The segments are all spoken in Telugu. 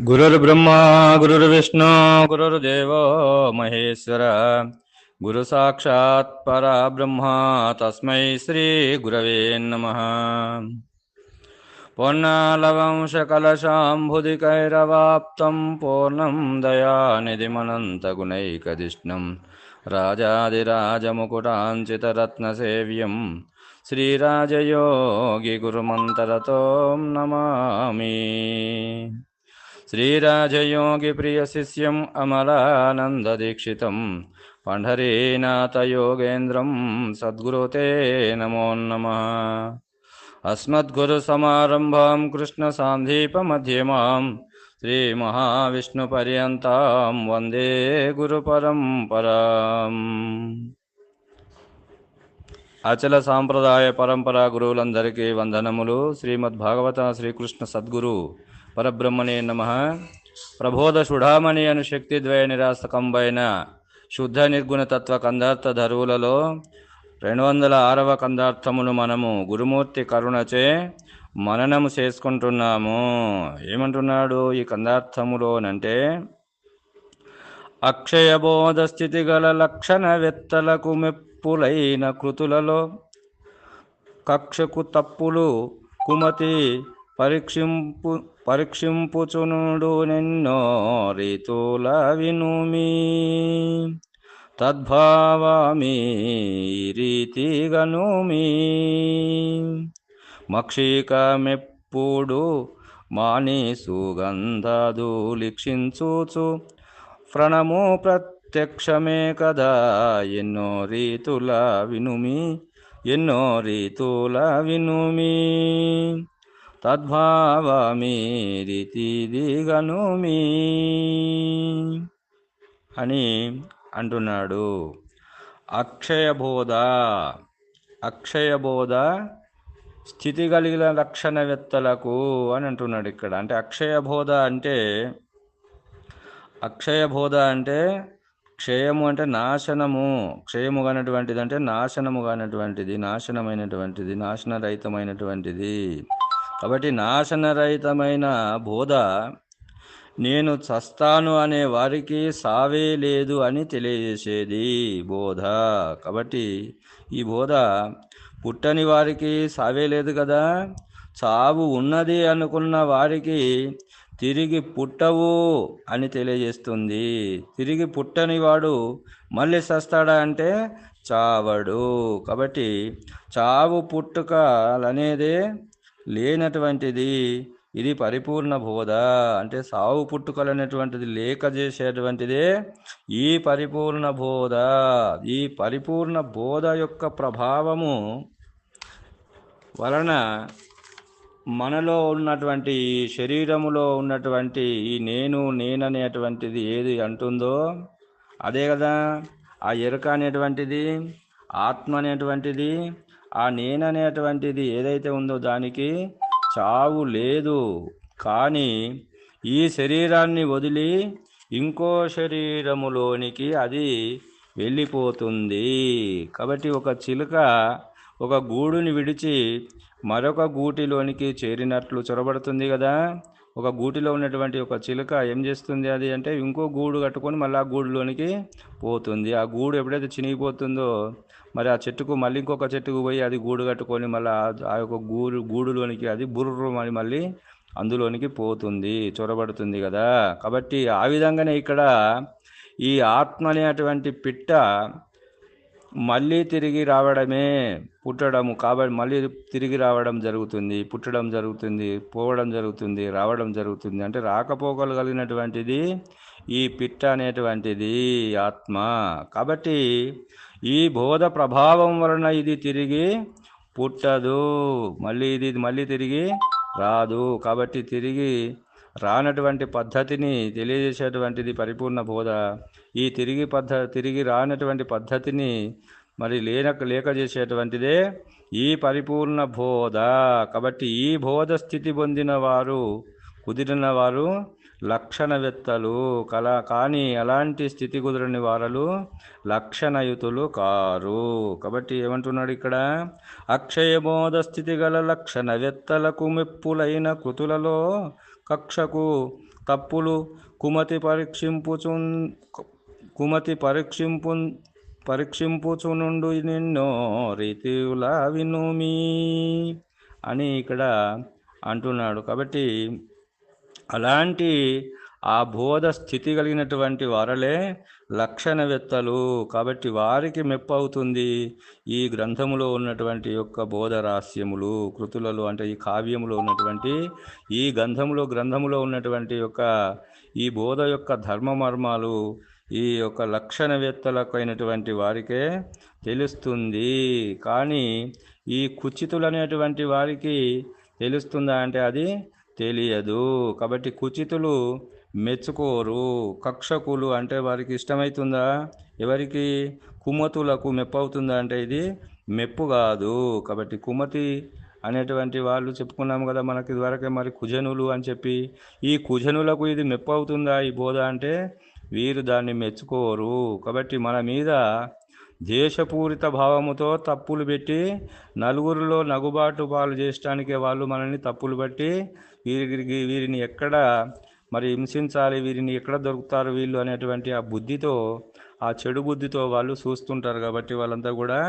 गुरुर्ब्रह्मा, गुरुर्विष्णु, गुरुर्देवो, महेश्वर। गुरु साक्षात् परब्रह्म, तस्मै श्रीगुरवे नमः। पूर्णालवंशकलशाम्भुदिकैरवाप्तं पूर्णं दयानिधिमनन्तगुणैकधिष्णं। राजादिराजमुकुटाञ्चितरत्नसेव्यं श्रीराजयोगिगुरुमन्तरतों नमामि। श्रीराजयोगिप्रियशिष्यम् अमलानन्ददीक्षितं पण्ढरीनाथयोगेन्द्रं सद्गुरुते नमो नमः अस्मद्गुरुसमारम्भां कृष्णसान्धीपमध्यमां श्रीमहाविष्णुपर्यन्तां वन्दे గురుపరంపరాం అచల సాంప్రదాయ పరంపర గురువులందరికీ వందనములు శ్రీమద్ భాగవత శ్రీకృష్ణ సద్గురు పరబ్రహ్మణే నమ. ప్రబోధ సుఢామణి అను శక్తి ద్వయ నిరాసకంబైన శుద్ధ నిర్గుణ తత్వ కందార్థ ధరువులలో రెండు వందల ఆరవ కందార్థమును మనము గురుమూర్తి కరుణచే మననము చేసుకుంటున్నాము. ఏమంటున్నాడు ఈ కందార్థములోనంటే అక్షయబోధ స్థితి గల లక్షణ వెత్తలకు మెప్పులైన కృతులలో కక్షకు తప్పులు కుమతి పరీక్షింపు పరీక్షింపుచునుడు నిన్నో రీతుల వినుమి తద్భావామి రీతిగనుమి. మక్షిక మెప్పుడు మాని సుగంధదు లిక్షించుచు ఫ్రణము ప్రత్యక్షమే కదా ఎన్నో రీతుల వినుమి ఎన్నో రీతుల వినుమి తద్భావమీరితి దిగను మీ అని అంటున్నాడు. అక్షయబోధ అక్షయబోధ స్థితి కలిగిన లక్షణవేత్తలకు అని అంటున్నాడు ఇక్కడ. అంటే అక్షయబోధ అంటే అక్షయబోధ అంటే క్షయము అంటే నాశనము. క్షయము కానటువంటిది అంటే నాశనము కానటువంటిది నాశనమైనటువంటిది నాశనరహితమైనటువంటిది. కాబట్టి నాశనరహితమైన బోధ నేను చస్తాను అనే వారికి సావే లేదు అని తెలియజేసేది బోధ. కాబట్టి ఈ బోధ పుట్టని వారికి సావే లేదు కదా. చావు ఉన్నది అనుకున్న వారికి తిరిగి పుట్టవు అని తెలియజేస్తుంది. తిరిగి పుట్టని వాడు మళ్ళీ చస్తాడా అంటే చావడు. కాబట్టి చావు పుట్టుక అనేదే లేనటువంటిది ఇది పరిపూర్ణ బోధ. అంటే సావు పుట్టుకలు అనేటువంటిది లేక చేసేటువంటిదే ఈ పరిపూర్ణ బోధ. ఈ పరిపూర్ణ బోధ యొక్క ప్రభావము వలన మనలో ఉన్నటువంటి ఈ శరీరములో ఉన్నటువంటి ఈ నేను నేననేటువంటిది ఏది అంటుందో అదే కదా. ఆ ఎరుక అనేటువంటిది ఆత్మ అనేటువంటిది ఆ నేననేటువంటిది ఏదైతే ఉందో దానికి చావు లేదు. కానీ ఈ శరీరాన్ని వదిలి ఇంకో శరీరములోనికి అది వెళ్ళిపోతుంది. కాబట్టి ఒక చిలుక ఒక గూడుని విడిచి మరొక గూటిలోనికి చేరినట్లు చొరబడుతుంది కదా. ఒక గూటిలో ఉన్నటువంటి ఒక చిలుక ఏం చేస్తుంది అది అంటే ఇంకో గూడు కట్టుకొని మళ్ళీ ఆ గూడులోనికి పోతుంది. ఆ గూడు ఎప్పుడైతే చినిగిపోతుందో మరి ఆ చెట్టుకు మళ్ళీ ఇంకొక చెట్టుకు పోయి అది గూడు కట్టుకొని మళ్ళీ ఆ యొక్క గూడు గూడులోనికి అది బుర్రు అని మళ్ళీ అందులోనికి పోతుంది చొరబడుతుంది కదా. కాబట్టి ఆ విధంగానే ఇక్కడ ఈ ఆత్మ అనేటువంటి పిట్ట మళ్ళీ తిరిగి రావడమే పుట్టడము. కాబట్టి మళ్ళీ తిరిగి రావడం జరుగుతుంది పుట్టడం జరుగుతుంది పోవడం జరుగుతుంది రావడం జరుగుతుంది. అంటే రాకపోకలు కలిగినటువంటిది ఈ పిట్ట అనేటువంటిది ఆత్మ. కాబట్టి ఈ బోధ ప్రభావం వలన ఇది తిరిగి పుట్టదు. మళ్ళీ ఇది మళ్ళీ తిరిగి రాదు. కాబట్టి తిరిగి రానటువంటి పద్ధతిని తెలియజేసేటువంటిది పరిపూర్ణ బోధ. ఈ తిరిగి పద్ధ తిరిగి రానటువంటి పద్ధతిని మరి లేనక లేక చేసేటువంటిదే ఈ పరిపూర్ణ బోధ. కాబట్టి ఈ బోధ స్థితి పొందిన వారు కుదిరిన వారు లక్షణవేత్తలు కల కానీ అలాంటి స్థితి కుదరని వారలు లక్షణయుతులు కారు. కాబట్టి ఏమంటున్నాడు ఇక్కడ? అక్షయబోధ స్థితి గల లక్షణవేత్తలకు మెప్పులైన కృతులలో కక్షకు తప్పులు కుమతి పరీక్షింపుచు కుమతి పరీక్షింపు పరీక్షింపుచునుండు నిన్నో రీతిల వినుమి అని ఇక్కడ అంటున్నాడు. కాబట్టి అలాంటి ఆ బోధ స్థితి కలిగినటువంటి వారలే లక్షణవేత్తలు. కాబట్టి వారికి మెప్పు అవుతుంది ఈ గ్రంథములో ఉన్నటువంటి యొక్క బోధ రహస్యములు కృతులలో అంటే ఈ కావ్యములో ఉన్నటువంటి ఈ గంధములో గ్రంథములో ఉన్నటువంటి యొక్క ఈ బోధ యొక్క ధర్మ మర్మాలు ఈ యొక్క లక్షణవేత్తలకైనటువంటి వారికే తెలుస్తుంది. కానీ ఈ కుచితులనేటువంటి వారికి తెలుస్తుందా అంటే అది తెలియదు. కాబట్టి కుచితులు మెచ్చుకోరు కక్షకులు అంటే వారికి ఇష్టమవుతుందా ఎవరికి? కుమతులకు మెప్పు అవుతుందా అంటే ఇది మెప్పు కాదు. కాబట్టి కుమతి అనేటువంటి వాళ్ళు చెప్పుకున్నాము కదా మనకి ఇదివరకే మరి కుజనులు అని చెప్పి. ఈ కుజనులకు ఇది మెప్పు అవుతుందా ఈ బోధ అంటే వీరు దాన్ని మెచ్చుకోరు. కాబట్టి మన మీద దేశపూరిత భావముతో తప్పులు పెట్టి నలుగురిలో నగుబాటు పాలు చేయటానికి వాళ్ళు మనల్ని తప్పులు బట్టి వీరికి వీరిని ఎక్కడ మరి హింసించాలి వీరిని ఎక్కడ దొరుకుతారు వీళ్ళు అనేటువంటి ఆ బుద్ధితో ఆ చెడు బుద్ధితో వాళ్ళు చూస్తుంటారు కాబట్టి వాళ్ళంతా కూడా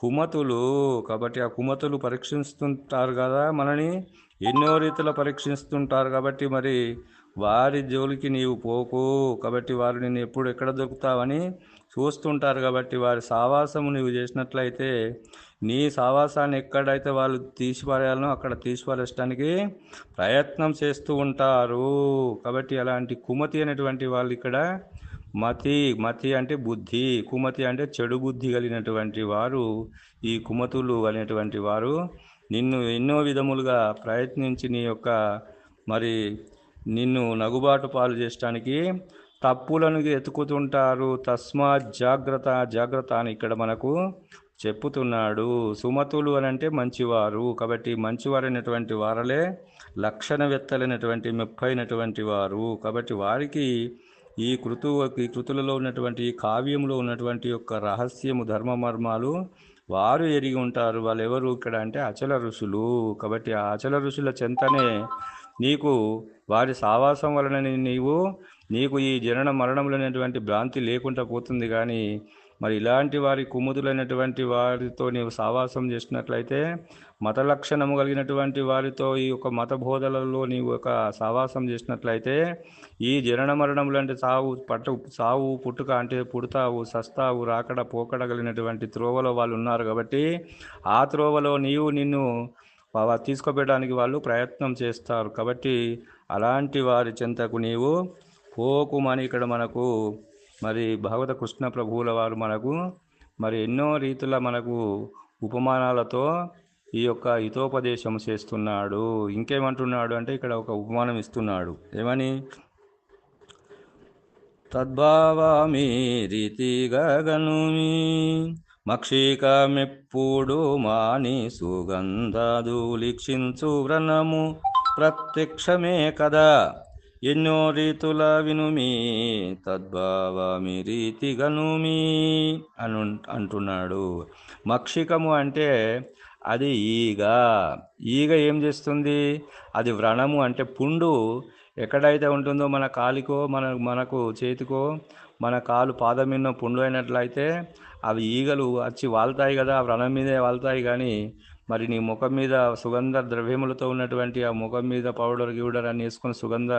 కుమతులు. కాబట్టి ఆ కుమతులు పరీక్షిస్తుంటారు కదా మనని ఎన్నో రీతిలో పరీక్షిస్తుంటారు కాబట్టి మరి వారి జోలికి నీవు పోకు. కాబట్టి వారు నేను ఎప్పుడు ఎక్కడ దొరుకుతావని చూస్తుంటారు కాబట్టి వారి సావాసము నువ్వు చేసినట్లయితే నీ సావాసాన్ని ఎక్కడైతే వాళ్ళు తీసిపారేయాలనో అక్కడ తీసిపారేయడానికి ప్రయత్నం చేస్తూ ఉంటారు. కాబట్టి అలాంటి కుమతి అనేటువంటి వాళ్ళు ఇక్కడ మతి మతి అంటే బుద్ధి కుమతి అంటే చెడు బుద్ధి కలిగినటువంటి వారు ఈ కుమతులు అనేటువంటి వారు నిన్ను ఎన్నో విధములుగా ప్రయత్నించి నీ యొక్క మరి నిన్ను నగుబాటు పాలు చేయడానికి తప్పులను ఎతుకుతుంటారు. తస్మాత్ జాగ్రత్త జాగ్రత్త అని ఇక్కడ మనకు చెప్పుతున్నాడు. సుమతులు అని అంటే మంచివారు. కాబట్టి మంచివారైనటువంటి వారలే లక్షణవెత్తలైనటువంటి మెప్పైనటువంటి వారు. కాబట్టి వారికి ఈ కృతు ఈ కృతులలో ఉన్నటువంటి ఈ కావ్యంలో ఉన్నటువంటి యొక్క రహస్యము ధర్మ మర్మాలు వారు ఎరిగి ఉంటారు. వాళ్ళు ఎవరు ఇక్కడ అంటే అచల ఋషులు. కాబట్టి ఆ అచల ఋషుల చెంతనే నీకు వారి సావాసం వలన నీవు నీకు ఈ జనన మరణములైనటువంటి భ్రాంతి లేకుండా పోతుంది కానీ మరి ఇలాంటి వారి కుముదులైనటువంటి వారితో నీవు సావాసం చేసినట్లయితే మత లక్షణము కలిగినటువంటి వారితో ఈ యొక్క మత బోధలలో నీవు ఒక సావాసం చేసినట్లయితే ఈ జనన మరణములు అంటే సావు పట్టు సావు పుట్టుక అంటే పుడతావు సస్తావు రాకడ పోకడ కలిగినటువంటి త్రోవలో వాళ్ళు ఉన్నారు కాబట్టి ఆ త్రోవలో నీవు నిన్ను తీసుకోబెట్టడానికి వాళ్ళు ప్రయత్నం చేస్తారు. కాబట్టి అలాంటి వారి చెంతకు నీవు పోకుమని ఇక్కడ మనకు మరి భగవత కృష్ణ ప్రభువుల వారు మనకు మరి ఎన్నో రీతుల మనకు ఉపమానాలతో ఈ యొక్క హితోపదేశం చేస్తున్నాడు. ఇంకేమంటున్నాడు అంటే ఇక్కడ ఒక ఉపమానం ఇస్తున్నాడు. ఏమని? తద్భావామి రీతిగా గనుమి మక్షికమిప్పుడు మాని సుగంధదులిక్షించు వ్రణము ప్రత్యక్షమే కదా. ఎన్నో రీతుల వినుమి తద్భావమి రీతి గనుమి అను అంటున్నాడు. మక్షికము అంటే అది ఈగ. ఈగ ఏం చేస్తుంది? అది వ్రణము అంటే పుండు. ఎక్కడైతే ఉంటుందో మన కాలికో మన మనకు చేతికో మన కాలు పాదం మీద పుండు అయినట్లయితే అవి ఈగలు వచ్చి వాళ్తాయి కదా ఆ వ్రణం మీదే వాళ్తాయి కానీ మరి నీ ముఖం మీద సుగంధ ద్రవ్యములతో ఉన్నటువంటి ఆ ముఖం మీద పౌడర్ గిౌడర్ అని వేసుకొని సుగంధ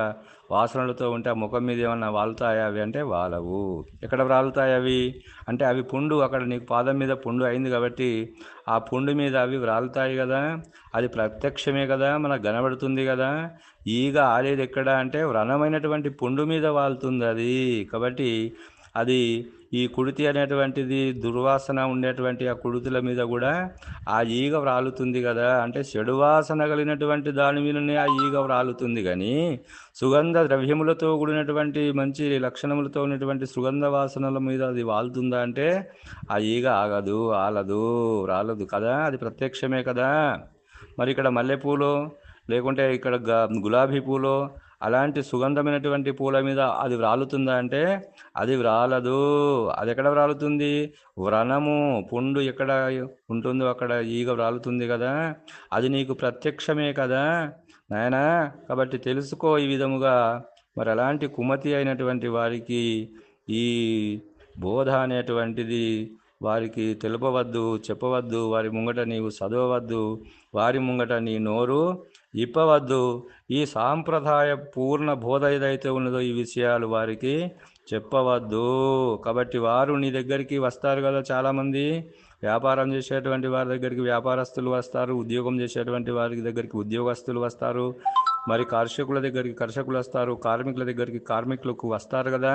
వాసనలతో ఉంటే ఆ ముఖం మీద ఏమన్నా వాలుతాయా అవి? అంటే వాలవు. ఎక్కడ వ్రాలుతాయి అవి? అంటే అవి పుండు అక్కడ నీకు పాదం మీద పుండు అయింది కాబట్టి ఆ పుండు మీద అవి వ్రాలుతాయి కదా. అది ప్రత్యక్షమే కదా మనకు కనబడుతుంది కదా. ఈగ ఆలేది ఎక్కడ అంటే వ్రణమైనటువంటి పుండు మీద వాలుతుంది అది. కాబట్టి అది ఈ కుడితి అనేటువంటిది దుర్వాసన ఉండేటువంటి ఆ కుడితుల మీద కూడా ఆ ఈగ వ్రాలుతుంది కదా. అంటే చెడువాసన కలిగినటువంటి దాని మీదనే ఆ ఈగ వ్రాలుతుంది కానీ సుగంధ ద్రవ్యములతో కూడినటువంటి మంచి లక్షణములతో ఉన్నటువంటి సుగంధ వాసనల మీద అది వాలుతుందా అంటే ఆ ఈగ ఆగదు ఆలదు రాలదు కదా. అది ప్రత్యక్షమే కదా. మరి ఇక్కడ మల్లెపూలు లేకుంటే ఇక్కడ గ- గులాబీ పూలు అలాంటి సుగంధమైనటువంటి పూల మీద అది వ్రాలుతుందా అంటే అది వ్రాలదు. అది ఎక్కడ వ్రాలుతుంది? వ్రణము పుండు ఎక్కడ ఉంటుందో అక్కడ ఈగ వ్రాలుతుంది కదా. అది నీకు ప్రత్యక్షమే కదా. నాయనా కాబట్టి తెలుసుకో ఈ విధముగా. మరి అలాంటి కుమతి అయినటువంటి వారికి ఈ బోధ అనేటువంటిది వారికి తెలుపవద్దు చెప్పవద్దు. వారి ముంగట నీవు చదవవద్దు. వారి ముంగట నీ నోరు ఇప్పవద్దు. ఈ సాంప్రదాయ పూర్ణ బోధ ఏదైతే ఉన్నదో ఈ విషయాలు వారికి చెప్పవద్దు. కాబట్టి వారు నీ దగ్గరికి వస్తారు కదా చాలామంది. వ్యాపారం చేసేటువంటి వారి దగ్గరికి వ్యాపారస్తులు వస్తారు ఉద్యోగం చేసేటువంటి వారి దగ్గరికి ఉద్యోగస్తులు వస్తారు. మరి కర్షకుల దగ్గరికి కర్షకులు వస్తారు కార్మికుల దగ్గరికి కార్మికులకు వస్తారు కదా.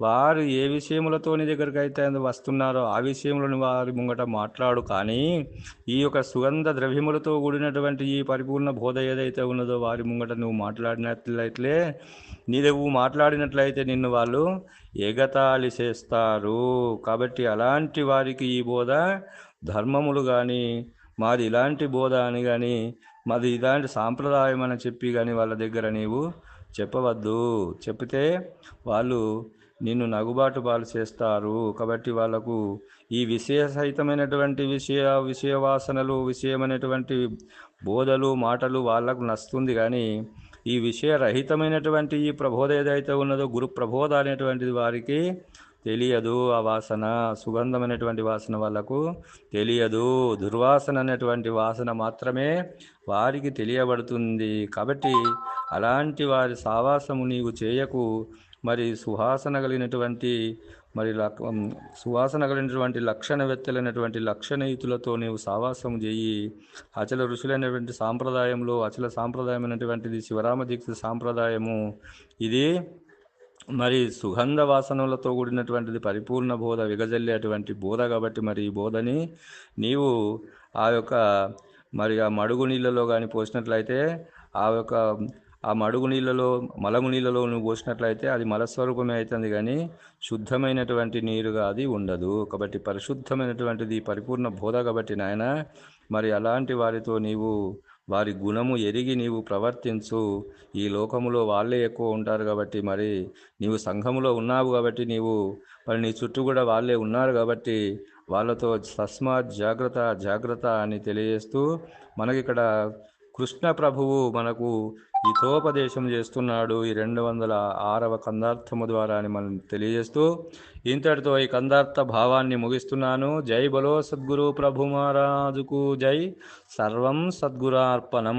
వారు ఏ విషయములతో నీ దగ్గరికి అయితే వస్తున్నారో ఆ విషయములను వారి ముంగట మాట్లాడు. కానీ ఈ యొక్క సుగంధ ద్రవ్యములతో కూడినటువంటి ఈ పరిపూర్ణ బోధ ఏదైతే ఉన్నదో వారి ముంగట నువ్వు మాట్లాడినట్లయితే నీ నువ్వు మాట్లాడినట్లయితే నిన్ను వాళ్ళు ఎగతాళి చేస్తారు. కాబట్టి అలాంటి వారికి ఈ బోధ ధర్మములు కానీ మాది ఇలాంటి బోధ అని కానీ మాది ఇలాంటి సాంప్రదాయం అని చెప్పి కానీ వాళ్ళ దగ్గర నీవు చెప్పవద్దు. చెప్తే వాళ్ళు నిన్ను నగుబాటు పాలు చేస్తారు. కాబట్టి వాళ్ళకు ఈ విషయ సహితమైనటువంటి విషయ విషయ వాసనలు విషయమైనటువంటి బోధలు మాటలు వాళ్ళకు నస్తుంది కానీ ఈ విషయరహితమైనటువంటి ఈ ప్రబోధ ఏదైతే ఉన్నదో గురు ప్రబోధ అనేటువంటిది వారికి తెలియదు ఆ వాసన. సుగంధమైనటువంటి వాసన వాళ్ళకు తెలియదు. దుర్వాసన అనేటువంటి వాసన మాత్రమే వారికి తెలియబడుతుంది. కాబట్టి అలాంటి వారి సావాసము నీవు చేయకు. మరి సువాసన కలిగినటువంటి మరి లక్ సువాసన కలిగినటువంటి లక్షణవేత్తలైనటువంటి లక్షణయుతులతో నీవు సావాసం చేయి. అచల ఋషులైనటువంటి సాంప్రదాయంలో అచల సాంప్రదాయమైనటువంటిది శివరామ దీక్ష సాంప్రదాయము. ఇది మరి సుగంధ వాసనలతో కూడినటువంటిది పరిపూర్ణ బోధ విగజల్లేటువంటి బోధ కాబట్టి మరి ఈ బోధని నీవు ఆ యొక్క మరి ఆ మడుగు నీళ్ళలో కానీ పోసినట్లయితే ఆ యొక్క ఆ మడుగు నీళ్ళలో మలము నీళ్ళలో నువ్వు పోసినట్లయితే అది మలస్వరూపమే అవుతుంది కానీ శుద్ధమైనటువంటి నీరుగా అది ఉండదు. కాబట్టి పరిశుద్ధమైనటువంటిది పరిపూర్ణ బోధ కాబట్టి నాయన మరి అలాంటి వారితో నీవు వారి గుణము ఎరిగి నీవు ప్రవర్తించు. ఈ లోకములో వాళ్ళే ఎక్కువ ఉంటారు కాబట్టి మరి నీవు సంఘములో ఉన్నావు కాబట్టి నీవు మరి నీ చుట్టూ కూడా వాళ్ళే ఉన్నారు కాబట్టి వాళ్ళతో తస్మాత్ జాగ్రత్త జాగ్రత్త అని తెలియజేస్తూ మనకిక్కడ కృష్ణ ప్రభువు మనకు హితోపదేశం చేస్తున్నాడు ఈ రెండు వందల ఆరవ కందార్థము ద్వారా అని మనం తెలియజేస్తూ ఇంతటితో ఈ కందార్థ భావాన్ని ముగిస్తున్నాను. జై బలో సద్గురు ప్రభు మహారాజుకు జై. సర్వం సద్గురార్పణం.